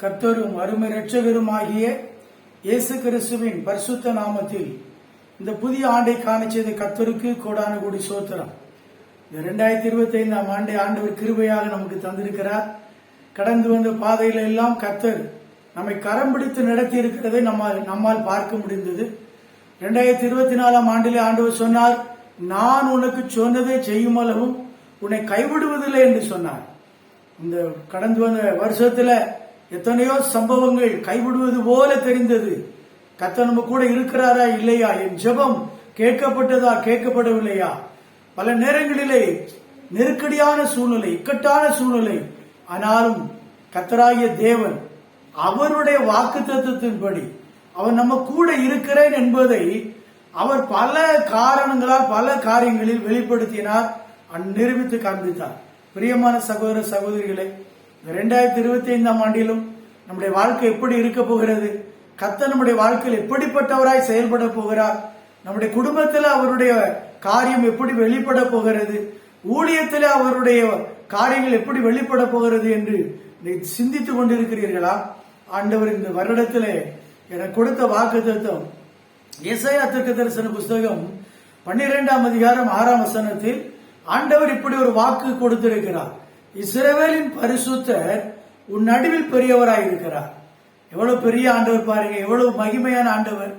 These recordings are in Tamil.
கர்த்தரும் அருமை ரட்சகருமாகிய இயேசு கிறிஸ்துவின் பரிசுத்த நாமத்தில் இந்த புதிய ஆண்டை காண கத்தருக்கு கர்த்தருக்கு கோடான கோடி சோத்திரம். இந்த ரெண்டாயிரத்தி இருபத்தி ஐந்தாம் ஆண்டை ஆண்டவர் கிருபையாக நமக்கு தந்திருக்கிறார். கடந்து வந்த பாதையில எல்லாம் கர்த்தர் நம்மை கரம் பிடித்து நடத்தி இருக்கிறதை நம்மால் நம்மால் பார்க்க முடிந்தது. ரெண்டாயிரத்தி இருபத்தி நாலாம் ஆண்டிலே ஆண்டவர் சொன்னார் நான் உனக்கு சொன்னதை செய்யும் அளவும் உன்னை கைவிடுவதில்லை என்று சொன்னார். இந்த கடந்து வந்த வருஷத்துல எத்தனையோ சம்பவங்கள் கைவிடுவது போல தெரிந்தது. கத்த நம்ம கூட இருக்கிறாரா இல்லையா? என் ஜெபம் கேட்கப்பட்டதா கேட்கப்படவில்லையா? பல நேரங்களிலே நெருக்கடியான சூழ்நிலை இக்கட்டான சூழ்நிலை. ஆனாலும் கத்தராகிய தேவன் அவருடைய வாக்கு தத்துவத்தின்படி அவர் நம்ம கூட இருக்கிறேன் என்பதை அவர் பல காரணங்களால் பல காரியங்களில் வெளிப்படுத்தினார் அந் நிரூபித்து காண்பித்தார். பிரியமான சகோதர சகோதரிகளை ரெண்டாயிரத்தி இருபத்தி ஐந்தாம் ஆண்டிலும் நம்முடைய வாழ்க்கை எப்படி இருக்க போகிறது? கத்த நம்முடைய வாழ்க்கையில் எப்படிப்பட்டவராய் செயல்பட போகிறார்? நம்முடைய குடும்பத்தில் அவருடைய காரியம் எப்படி வெளிப்பட போகிறது? ஊழியத்தில் அவருடைய காரியங்கள் எப்படி வெளிப்பட போகிறது என்று சிந்தித்துக் கொண்டிருக்கிறீர்களா? ஆண்டவர் இந்த வருடத்தில் எனக்கு கொடுத்த வாக்கு தத்துவம் இசையா திருக்க தரிசன புஸ்தகம் பன்னிரெண்டாம் அதிகாரம் ஆறாம் வசனத்தில் ஆண்டவர் இப்படி ஒரு வாக்கு கொடுத்திருக்கிறார். இஸ்ரேவேலின் பரிசுத்தர் உன் நடுவில் பெரியவராக இருக்கிறார். எவ்வளவு பெரிய ஆண்டவர் பாருங்க எவ்வளவு மகிமையான ஆண்டவர்.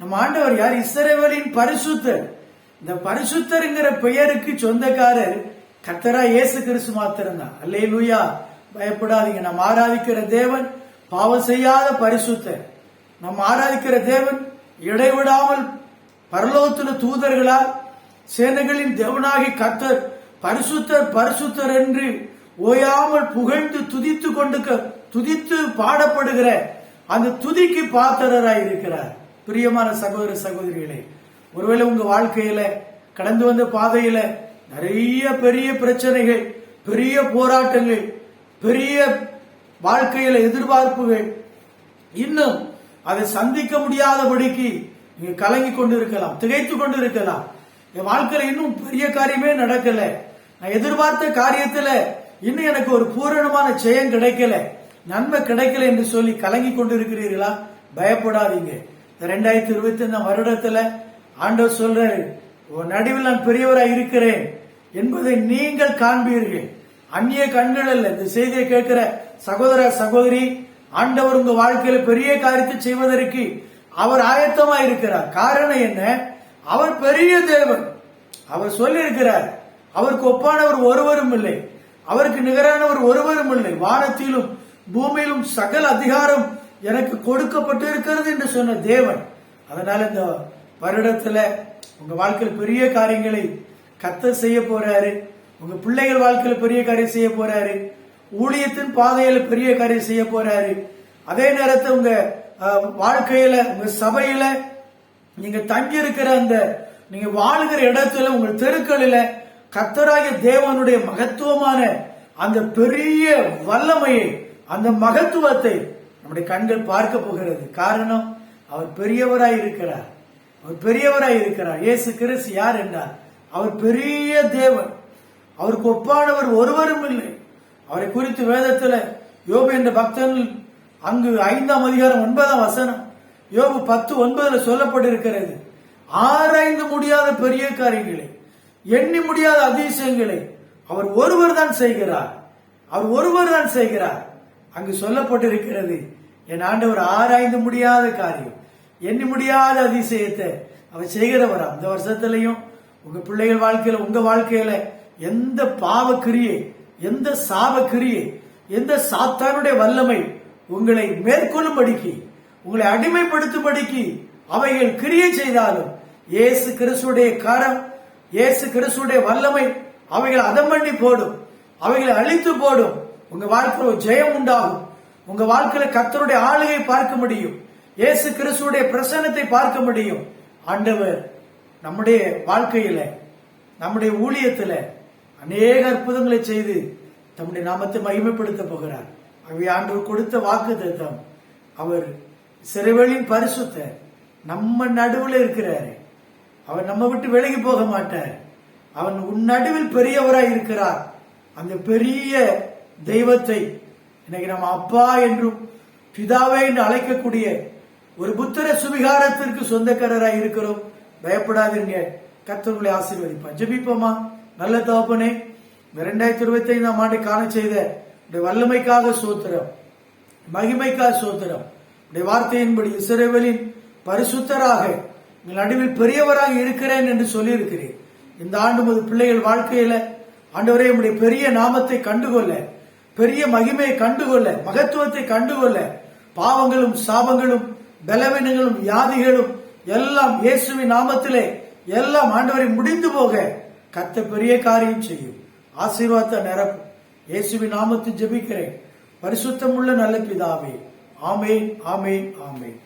நம்ம ஆண்டவர் யார்? இஸ்ரேவேலின் பரிசுத்தர். இந்த பரிசுத்தருங்கிற பெயருக்கு சொந்தக்காரர் கத்தரா இயேசு கிறிஸ்து மாத்திரம்தான். அல்லே லூயா பயப்படாதீங்க. நம்ம ஆராதிக்கிற தேவன் பாவம் செய்யாத பரிசுத்தர். நம்ம ஆராதிக்கிற தேவன் இடைவிடாமல் பரலோகத்துல தூதர்களால் சேனைகளின் தேவனாகி கத்தர் பரிசுத்தர் பரிசுத்தர் என்று ஓயாமல் புகழ்ந்து துதித்து கொண்டு துதித்து பாடப்படுகிற அந்த துதிக்கு பாத்திரராய் இருக்கிறார். பிரியமான சகோதர சகோதரிகளே ஒருவேளை உங்க வாழ்க்கையில கடந்து வந்த பாதையில நிறைய பெரிய பிரச்சனைகள் பெரிய போராட்டங்கள் பெரிய வாழ்க்கையில எதிர்பார்ப்புகள் இன்னும் அதை சந்திக்க முடியாதபடிக்கு நீங்க கலங்கி கொண்டு இருக்கலாம் திகைத்து கொண்டு இருக்கலாம் என் வாழ்க்கையில இன்னும் பெரிய காரியமே நடக்கல. நான் எதிர்பார்த்த காரியத்துல இன்னும் எனக்கு ஒரு பூரணமான ஜெயம் கிடைக்கல நன்மை கிடைக்கல என்று சொல்லி கலங்கி கொண்டு இருக்கிறீர்களா பயப்படாதீங்க ரெண்டாயிரத்தி இருபத்தி ஐந்தாம் வருடத்துல ஆண்டவர் சொல்றாரு நடுவில் நான் பெரியவராக இருக்கிறேன் என்பதை நீங்கள் காண்பீர்கள். அந்நிய கண்கள் அல்ல இந்த செய்தியை கேட்கிற சகோதர சகோதரி ஆண்டவர் உங்க வாழ்க்கையில பெரிய காரியத்தை செய்வதற்கு அவர் ஆயத்தமா இருக்கிறார் காரணம் என்ன? அவர் பெரிய தேவன். அவர் சொல்லி இருக்கிறார் அவருக்கு ஒப்பானவர் ஒருவரும் இல்லை. அவருக்கு நிகரானவர் ஒருவரும் இல்லை. வானத்திலும் பூமியிலும் சகல அதிகாரம் எனக்கு கொடுக்கப்பட்டு இருக்கிறது என்று சொன்ன தேவன். அதனால இந்த வருடத்துல உங்க வாழ்க்கையில் பெரிய காரியங்களை கத்த செய்ய போறாரு. உங்க பிள்ளைகள் வாழ்க்கையில பெரிய காரியம் செய்ய போறாரு. ஊழியத்தின் பாதையில பெரிய காரியம் செய்ய போறாரு. அதே நேரத்தில் உங்க வாழ்க்கையில உங்க சபையில நீங்க தங்கி இருக்கிற அந்த நீங்க வாழ்கிற இடத்துல உங்க தெருக்களில கத்தராகிய தேவனுடைய மகத்துவமான அந்த பெரிய வல்லமையை அந்த மகத்துவத்தை நம்முடைய கண்கள் பார்க்க போகிறது. காரணம் அவர் பெரியவராய் இருக்கிறார். அவர் பெரியவராய் இருக்கிறார். இயேசு கிறிஸ்து யார் என்றார் அவர் பெரிய தேவன். அவருக்கு ஒப்பானவர் ஒருவரும் இல்லை. அவரை குறித்து வேதத்துல யோபு என்ற பக்தன் அங்கு ஐந்தாம் அதிகாரம் ஒன்பதாம் வசனம் யோபு பத்து ஒன்பதுல சொல்லப்பட்டிருக்கிறது ஆராய்ந்து முடியாத பெரிய காரியங்களை எண்ணி முடியாத அதிசயங்களை அவர் ஒருவர் தான் செய்கிறார். அவர் ஒருவர் தான் செய்கிறார். அங்கு சொல்லப்பட்டிருக்கிறது என் ஆண்டவர் ஆராய்ந்து முடியாத காரியம் எண்ணி முடியாத அதிசயத்தை அவர் செய்கிறவர். அந்த வருஷத்திலையும் உங்க பிள்ளைகள் வாழ்க்கையில உங்க வாழ்க்கையில எந்த பாவ கிரியை எந்த சாப கிரியை எந்த சாத்தானுடைய வல்லமை உங்களை மேற்கொள்ளும்படிக்கு உங்களை அடிமைப்படுத்தும்படிக்கு அவைகள் கிரியை செய்தாலும் இயேசு கிறிஸ்துடைய கரம் இயேசு கிறிஸ்துடைய வல்லமை அவைகளை அதம் பண்ணி போடும். அவைகளை அழித்து போடும். உங்க வாழ்க்கையில் ஒரு ஜெயம் உண்டாகும். உங்க வாழ்க்கையில கத்தருடைய ஆளுகை பார்க்க முடியும். இயேசு கிறிஸ்துடைய பிரசன்னத்தை பார்க்க முடியும். ஆண்டவர் நம்முடைய வாழ்க்கையில நம்முடைய ஊழியத்துல அநேக அற்புதங்களை செய்து தம்முடைய நாமத்தை மகிமைப்படுத்த போகிறார். அவை ஆண்டவர் கொடுத்த வாக்கு தத்தம் அவர் சிறைவெளியின் பரிசுத்த நம்ம நடுவில் இருக்கிறாரு. அவன் நம்ம விட்டு விலகி போக மாட்டார் அவன் உன் நடுவில் பெரியவராய் இருக்கிறார். அந்த பெரிய தெய்வத்தை இன்னைக்கு நம்ம அப்பா என்றும் பிதாவே என்று அழைக்கக்கூடிய ஒரு புத்திர சுவிகாரத்திற்கு சொந்தக்காரராய் இருக்கிறோம். பயப்படாதீங்க. கத்தவர்களை ஆசீர்வதிப்பான் ஜபிப்போமா? நல்ல தகப்பனே இந்த ரெண்டாயிரத்தி இருபத்தி ஐந்தாம் ஆண்டு காண செய்த உடைய வல்லமைக்காக சோத்திரம் மகிமைக்காக சோத்திரம் வார்த்தையின்படி இசைவலின் பரிசுத்தராக உங்கள் நடுவில் பெரியவராக இருக்கிறேன் என்று சொல்லியிருக்கிறேன் இந்த ஆண்டு முது பிள்ளைகள் வாழ்க்கையில ஆண்டவரே உடைய பெரிய நாமத்தை கண்டுகொள்ள பெரிய மகிமையை கண்டுகொள்ள மகத்துவத்தை கண்டுகொள்ள பாவங்களும் சாபங்களும் பலவீனங்களும் வியாதிகளும் எல்லாம் இயேசுவின் நாமத்திலே எல்லாம் ஆண்டவரை முடிந்து போக கத்த பெரிய காரியம் செய்யும். ஆசீர்வாதத்தை நிரப்பும். இயேசுவின் நாமத்தை ஜெபிக்கிறேன். பரிசுத்தமுள்ள நல்ல பிதாவே. ஆமேன் ஆமேன் ஆமேன்.